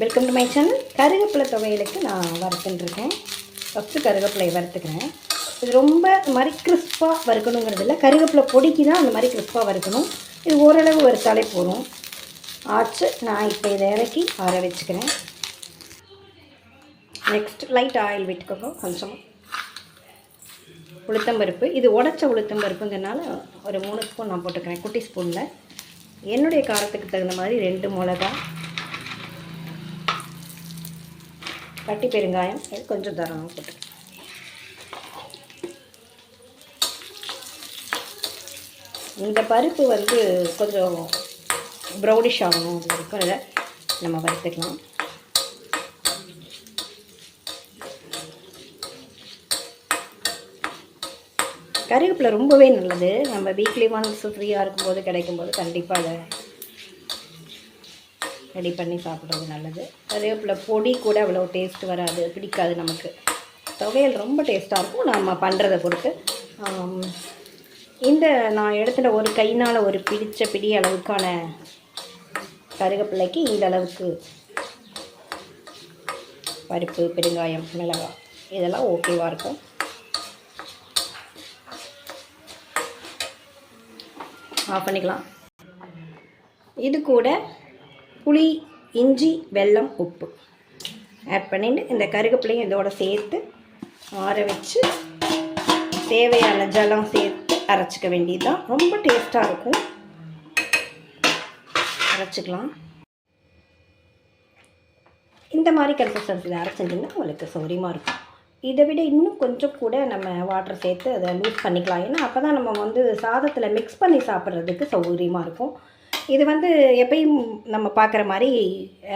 Welcome to my channel கருவேப்பிலை துவையலுக்கு நான் வறுத்துட்டுருக்கேன். First கருவேப்பிலையை வறுத்துக்கிறேன். இது ரொம்ப இந்த மாதிரி கிறிஸ்பாக வறுக்கணுங்கிறதில்ல கருவேப்பிலை பொடிக்கு தான் அந்த மாதிரி கிறிஸ்பாக வறுக்கணும். இது ஓரளவு வறுத்தாலே போதும். ஆச்சு. நான் இப்போ இதை இறக்கி ஆற வச்சுக்கிறேன். நெக்ஸ்ட் லைட் ஆயில் விட்டுக்கோங்க. கொஞ்சம் உளுத்தம்பருப்பு. இது உடச்ச உளுத்தம்பருப்புங்கிறனால ஒரு மூணு ஸ்பூன் நான் போட்டுக்கிறேன். குட்டி ஸ்பூனில் என்னுடைய காரத்துக்கு தகுந்த மாதிரி ரெண்டு மிளகா கட்டி பெருங்காயம் கொஞ்சம் தரம் போட்டு. இந்த பருப்பு வந்து கொஞ்சம் ப்ரௌனிஷ் ஆகணும் அது வரைக்கும் இதை நம்ம வறுத்துக்கலாம். கருவேப்பிலை ரொம்பவே நல்லது. நம்ம வீக்லி ஒன்ஸ் ஃப்ரீயாக இருக்கும்போது கிடைக்கும்போது கண்டிப்பாக அதை ரெடி பண்ணி சாப்பிட்றது நல்லது. கருவேப்பிலை பொடி கூட அவ்வளோ டேஸ்ட் வராது. பிடிக்காது நமக்கு. துவையல் ரொம்ப டேஸ்ட்டாக இருக்கும். நம்ம பண்ணுறதை பொறுத்து. இந்த நான் இடத்துல ஒரு கைனால் ஒரு பிடித்த பிடி அளவுக்கான கருகப்பிள்ளைக்கு இந்த அளவுக்கு பருப்பு பெருங்காயம் மிளகாய் இதெல்லாம் ஓகேவாக இருக்கும். ஆஃப் பண்ணிக்கலாம். இது கூட புளி இஞ்சி வெல்லம் உப்பு. ஆட் பண்ணிட்டு இந்த கருகப்பிலையும் இதோட சேர்த்து ஆற வச்சு தேவையான ஜலம் சேர்த்து அரைச்சிக்க வேண்டியது தான் ரொம்ப டேஸ்ட்டாக இருக்கும். அரைச்சிக்கலாம். இந்த மாதிரி கன்சிஸ்டன்சியில் அரைச்சிங்கன்னா உங்களுக்கு சௌரியமாக இருக்கும். இதை விட இன்னும் கொஞ்சம் கூட நம்ம வாட்டர் சேர்த்து அதை லூஸ் பண்ணிக்கலாம். ஏன்னா அப்போ தான் நம்ம வந்து சாதத்தில் மிக்ஸ் பண்ணி சாப்பிட்றதுக்கு சௌகரியமாக இருக்கும். இது வந்து எப்பயும் நம்ம பார்க்குற மாதிரி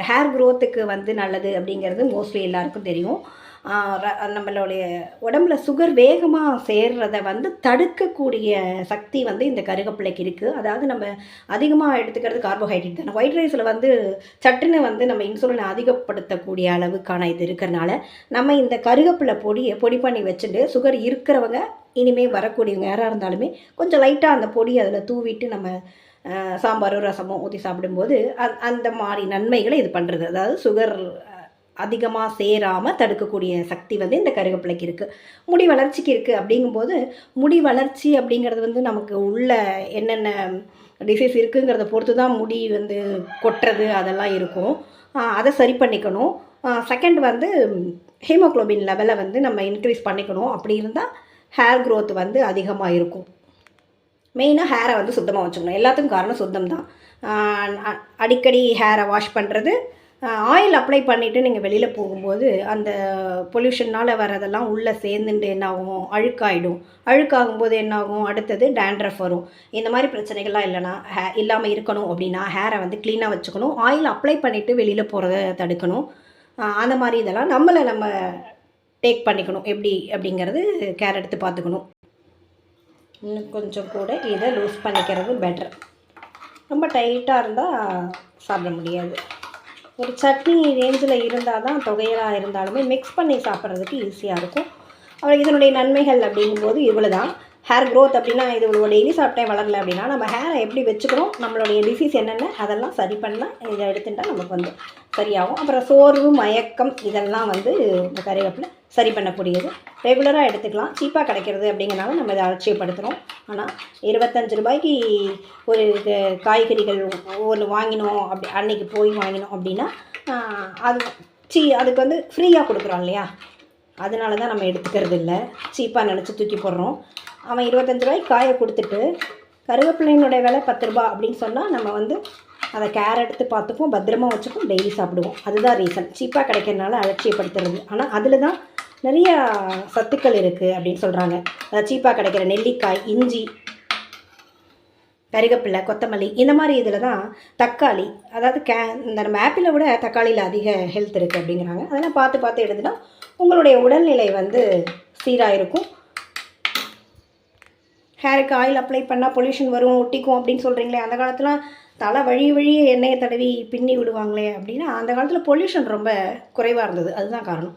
ஹேர் க்ரோத்துக்கு வந்து நல்லது அப்படிங்கிறது மோஸ்ட்லி எல்லாருக்கும் தெரியும். நம்மளுடைய உடம்புல சுகர் வேகமாக சேர்றத வந்து தடுக்கக்கூடிய சக்தி வந்து இந்த கருகப்பிள்ளைக்கு இருக்குது அதாவது நம்ம அதிகமாக எடுத்துக்கிறது கார்போஹைட்ரேட் தான். ஒயிட் ரைஸில் வந்து சட்டுன்னு வந்து நம்ம இன்சுலினை அதிகப்படுத்தக்கூடிய அளவுக்கான இது இருக்கிறனால நம்ம இந்த கருகப்பிள்ளை பொடியை பொடி பண்ணி வச்சுட்டு சுகர் இருக்கிறவங்க இனிமேல் வரக்கூடியவங்க யாராக இருந்தாலுமே கொஞ்சம் லைட்டாக அந்த பொடி அதில் தூவிட்டு நம்ம சாம்பாரோ ரசமோ ஊற்றி சாப்பிடும்போது அந் அந்த மாதிரி நன்மைகளை இது பண்ணுறது அதாவது சுகர் அதிகமாக சேராமல் தடுக்கக்கூடிய சக்தி வந்து இந்த கருவேப்பிலைக்கு இருக்குது முடி வளர்ச்சிக்கு இருக்குது அப்படிங்கும்போது முடி வளர்ச்சி அப்படிங்கிறது வந்து நமக்கு உள்ள என்னென்ன டிசீஸ் இருக்குங்கிறத பொறுத்து தான் முடி வந்து கொட்டுறது அதெல்லாம் இருக்கும். அதை சரி பண்ணிக்கணும். செகண்ட் வந்து ஹீமோக்ளோபின் லெவலை வந்து நம்ம இன்க்ரீஸ் பண்ணிக்கணும். அப்படி இருந்தால் ஹேர் க்ரோத் வந்து அதிகமாக இருக்கும். மெயினாக ஹேரை வந்து சுத்தமாக வச்சுக்கணும். எல்லாத்துக்கும் காரணம் சுத்தம் தான் அடிக்கடி ஹேரை வாஷ் பண்ணுறது ஆயில் அப்ளை பண்ணிவிட்டு நீங்கள் வெளியில் போகும்போது அந்த பொல்யூஷன்னால் வரதெல்லாம் உள்ளே சேர்ந்துட்டு என்னாகும் அழுக்காயிடும். அழுக்காகும்போது என்னாகும் அடுத்தது டேண்ட்ரஃப் வரும். இந்த மாதிரி பிரச்சனைகள்லாம் இல்லைனா ஹே இல்லாமல் இருக்கணும் அப்படின்னா ஹேரை வந்து க்ளீனாக வச்சுக்கணும். ஆயில் அப்ளை பண்ணிவிட்டு வெளியில் போகிறத தடுக்கணும். அந்த மாதிரி இதெல்லாம் நம்மளை நம்ம டேக் பண்ணிக்கணும். எப்படி? அப்படிங்கிறது கேர் எடுத்து பார்த்துக்கணும். இன்னும் கொஞ்சம் கூட இதை லூஸ் பண்ணிக்கிறது பெட்டர் ரொம்ப டைட்டாக இருந்தால் சாப்பிட முடியாது. ஒரு சட்னி ரேஞ்சில் இருந்தால் தான் தொகையலாக இருந்தாலுமே மிக்ஸ் பண்ணி சாப்பிட்றதுக்கு ஈஸியாக இருக்கும். அப்புறம் இதனுடைய நன்மைகள் அப்படிங்கும்போது இவ்வளோ தான் ஹேர் க்ரோத் அப்படின்னா இது இவ்வளோ டெய்லி சாப்பிட்டே வளரல அப்படின்னா நம்ம ஹேரை எப்படி வச்சுக்கிறோம் நம்மளுடைய டிசீஸ் என்னென்ன அதெல்லாம் சரி பண்ணால் இதை எடுத்துட்டால் நமக்கு வந்து சரியாகும். அப்புறம் சோர்வு மயக்கம் இதெல்லாம் வந்து இந்த கறிவேப்பில் சரி பண்ணக்கூடியது. ரெகுலராக எடுத்துக்கலாம். சீப்பாக கிடைக்கிறது அப்படிங்கிறனால நம்ம இதை அலட்சியப்படுத்துகிறோம் ஆனால் இருபத்தஞ்சு ரூபாய்க்கு ஒரு இது காய்கறிகள் ஒன்று வாங்கினோம் அப்படி அன்னைக்கு போய் வாங்கினோம் அப்படின்னா அது சீ அதுக்கு வந்து ஃப்ரீயாக கொடுக்குறோம் இல்லையா? அதனால தான் நம்ம எடுத்துக்கிறது இல்லை. சீப்பாக நினச்சி தூக்கி போடுறோம். அவன் இருபத்தஞ்சு ரூபாய்க்கு காயை கொடுத்துட்டு கருவேப்பிள்ளையினுடைய விலை பத்து ரூபா அப்படின்னு சொன்னால் நம்ம வந்து அதை கேர் எடுத்து பார்த்துப்போம் பத்திரமா வச்சுப்போம் டெய்லி சாப்பிடுவோம். அதுதான் ரீசன் சீப்பாக கிடைக்கிறனால அலட்சியப்படுத்துறது. ஆனால் அதில் தான் நிறையா சத்துக்கள் இருக்குது அப்படின்னு சொல்கிறாங்க அதாவது சீப்பாக கிடைக்கிற நெல்லிக்காய் இஞ்சி கருகப்பில்லை கொத்தமல்லி இந்த மாதிரி இதில் தான் தக்காளி அதாவது கே இந்த நம்ம ஆப்பிளை விட தக்காளியில் அதிக ஹெல்த் இருக்குது அப்படிங்கிறாங்க. அதெல்லாம் பார்த்து பார்த்து எடுத்துனா உங்களுடைய உடல்நிலை வந்து சீராக இருக்கும் ஹேருக்கு ஆயில் அப்ளை பண்ணால் பொல்யூஷன் வரும் ஒட்டிக்கும் அப்படின்னு சொல்கிறீங்களே அந்த காலத்தில் தலை வழி வழியே எண்ணெயை தடவி பின்னி விடுவாங்களே அப்படின்னா அந்த காலத்தில் பொல்யூஷன் ரொம்ப குறைவாக இருந்தது. அதுதான் காரணம்.